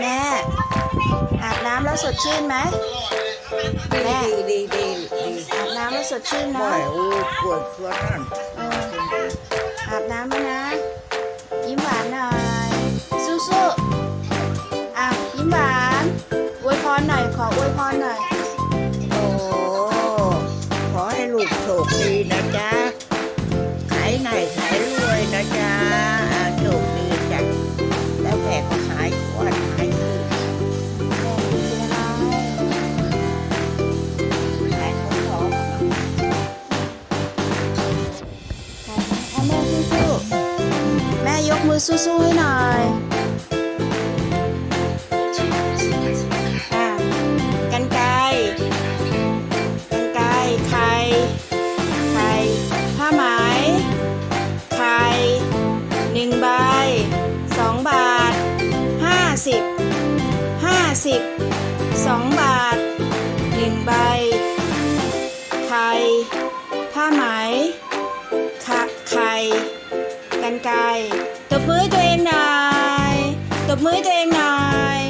แม่ อาบน้ำแล้วสดชื่นไหมแม่ดีดีดีดีอาบน้ำแล้วสดชื่นบ่นะอยโอ้ปวดส่วนนั่นเอออาบน้ำแล้วนะ ยิ้มหวานหน่อยสู้ๆอะยิ้มหวานอวยพรหน่อยขออวยพรหน่อย โอ้ขอให้ลูกโชคดีนะจ๊ะ แม่สู้ๆแม่ยกมือสู้ๆให้หน่อยอะกันไกรกันไกรไข่ไข่ผ้าไหมไข่หนึ่งใบสองบาทห้าสิบห้าสิบสองบาทหนึ่งใบไข่ผ้าไหม นไก่ตบมือตัวเองหน่อยตบมือตัวเองหน่อย